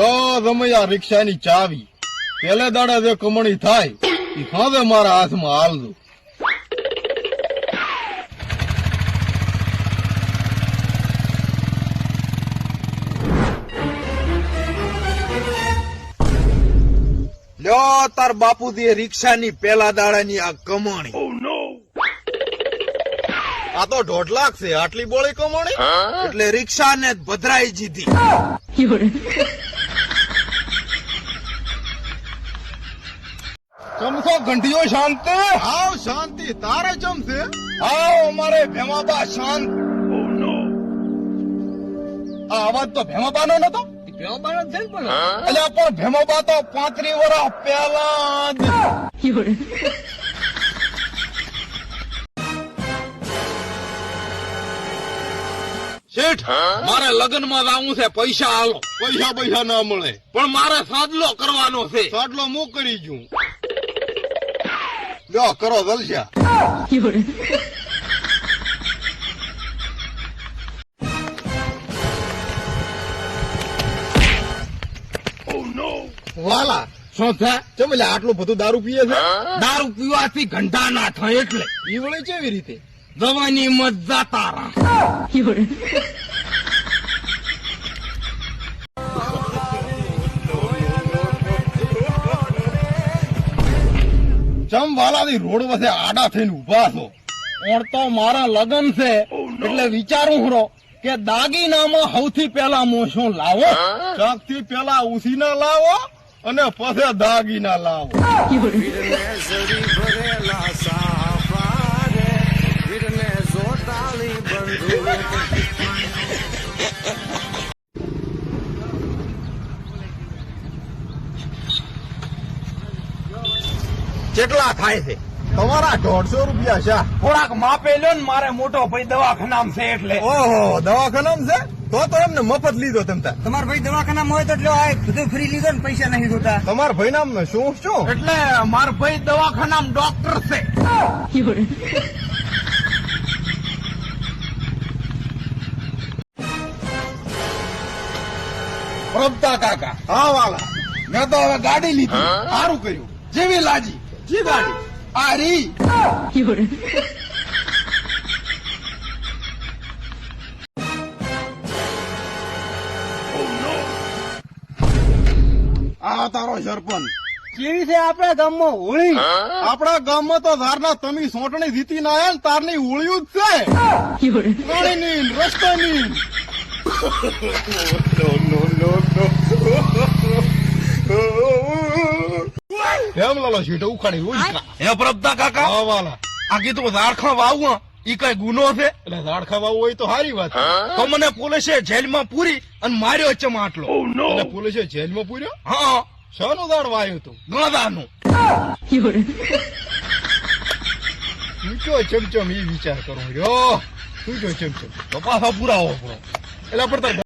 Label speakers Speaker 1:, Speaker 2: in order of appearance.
Speaker 1: યો રમૈયા રિક્ષાની ચાવી. પેલે દાડા જે કમણી થાય એ હવે મારા હાથમાં હાલજો
Speaker 2: લ્યો તાર બાપુજી રિક્ષાની પેલા દાડાની આ કમણી.
Speaker 1: આ તો દોઢ લાખ છે આટલી બોળી કમણી?
Speaker 2: એટલે રિક્ષાને જ ભદ્રાઈ જીધી.
Speaker 1: ચમકો ઘંટીઓ શાંત. આવ શાંતિ તારે ચમશે આવ અમારે ભેમાબા શાંત. આ અવાજ તો ભેમાબાનો નતો? પણ. ભેમાબા તો પાંત્રી વર્ષ પહેલા
Speaker 3: શેઠ મારે લગ્નમાં જવું છે પૈસા આલો.
Speaker 1: પૈસા પૈસા ના મળે.
Speaker 3: પણ મારે સાદલો કરવાનો છે.
Speaker 1: સાદલો મુ કરી જઉં. લ્યો કરો જલસા વાલા શું થાય ચમ એટલે આટલું બધું દારૂ પીએ છે?
Speaker 3: દારૂ પીવાથી ઘંટા ના થાય એટલે.
Speaker 1: ઈ વળી કેવી રીતે?
Speaker 3: દવાની મત જાતા
Speaker 4: 人
Speaker 1: ，રોડ વચ્ચે આડા થઈને ઊભા છો પણ તો મારા લગન છે એટલે વિચારું હરો કે દાગીનામાં સૌથી પેલા હું શું લાવો ચકથી પેલા ઉસીના લાવો અને પછી દાગીના લાવો
Speaker 2: કેટલા થાય છે.
Speaker 1: તમારા દોઢસો રૂપિયા છે.
Speaker 2: થોડાક માપે લો ને મારે મોટો ભાઈ દવાખાનામ છે એટલે.
Speaker 1: ઓહો દવાખાનામ છે? તો તો એમને મફત લીધો તમ તાર
Speaker 5: તમારા ભાઈ દવાખાનામાં હોય તો એટલે આ બધું ફ્રી લીધો ને પૈસા નહીં જોતા.
Speaker 1: તમારા ભાઈ નામ ને શું શું?
Speaker 3: એટલે મારા ભાઈ દવાખાનામ ડોક્ટર
Speaker 1: છે，પ્રભતા કાકા હા વાલા. મેં તો હવે ગાડી લીધી સારું કર્યું. જેવી લાજી. जी
Speaker 4: गाड़ी आ
Speaker 1: આ તારો સરપંચ.
Speaker 5: કેવી છે આપણા ગામમાં હોળી?
Speaker 1: આપણા ગામમાં તો ધારના તમે સોંટણી જીતી ના આવ્યા તારની હોળીયું જ છે. પાણીની રસ્તાની કેમ લાલો સીટો ઉખાડી ઉઈ
Speaker 3: હે પ્રભતા કાકા?
Speaker 1: હા વાલા
Speaker 3: આ કીધું ઝાડખા વાવું ઈ કઈ ગુનો છે?
Speaker 1: એટલે ઝાડ ખાવા હોય તો સારી વાત.
Speaker 3: તો મને પોલીસે જેલમાં પૂરી અને માર્યો છે
Speaker 1: એટલે પોલીસે જેલમાં પૂર્યો?
Speaker 3: હા.
Speaker 1: શાનું ઝાડ વાયું
Speaker 4: હતું? 人
Speaker 1: ，કયો ચમચમ ઈ વિચાર કરો. રહ્યો જો ચમચમ.
Speaker 3: તો પાછા પુરાવો પડો
Speaker 1: એટલે પણ તાર